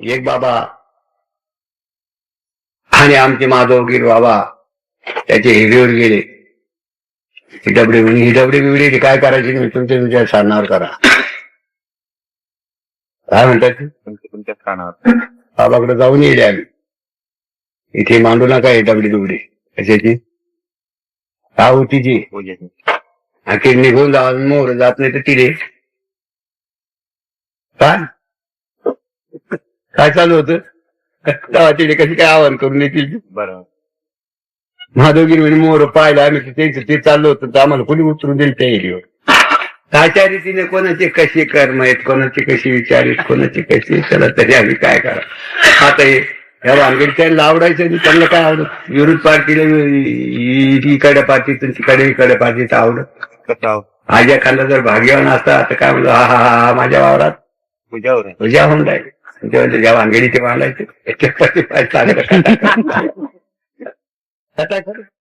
एक बाबा आणि आमचे माधवगीर बाबा त्याचे हिरीवर गेले. ही डबडे म्हणे ही डबडे बिबडे काय करायची नाही तुमच्या तुमच्या साधनावर करा. काय म्हणतात? तुमच्या स्थानावर बाबाकडे जाऊन येईल आम्ही. इथे मांडू नका डबडी दुबडी कशाची? आवतीची पूजेची. अखेर निघून जावा मोर जात नाही तर तिथे. काय? काय चालू होतं? तेव्हा तिथे कशी काय आवाहन करून येतील? बरोबर. महादेवगिरी म्हणे मोर पाहिला आम्ही ते- त्यांचं ते चाललं होतं तर आम्हाला कोणी उतरून दिलं त्या एरियावर त्याच्या रीतीने कोणाचे कसे कर्म आहेत कोणाचे कसे विचार आहेत कोणाचे कसे? चला तरी आम्ही काय करा आता हे या भानगडी त्यांना आवडायचं आणि त्यांना काय आवडत? विरोध पार्टीला इकडे पार्टीतून तिकडे इकडे पार्टीत आवडत? कसं आहो आज एखादा जर भाग्यवान असता तर काय म्हणलं हा हा हा हा, माझ्या वावरात? आहे. तुझ्या होऊन जाईल तेव्हा ज्या भानगडी ते मांडायचे त्याच्यापाशी पाय चांगलं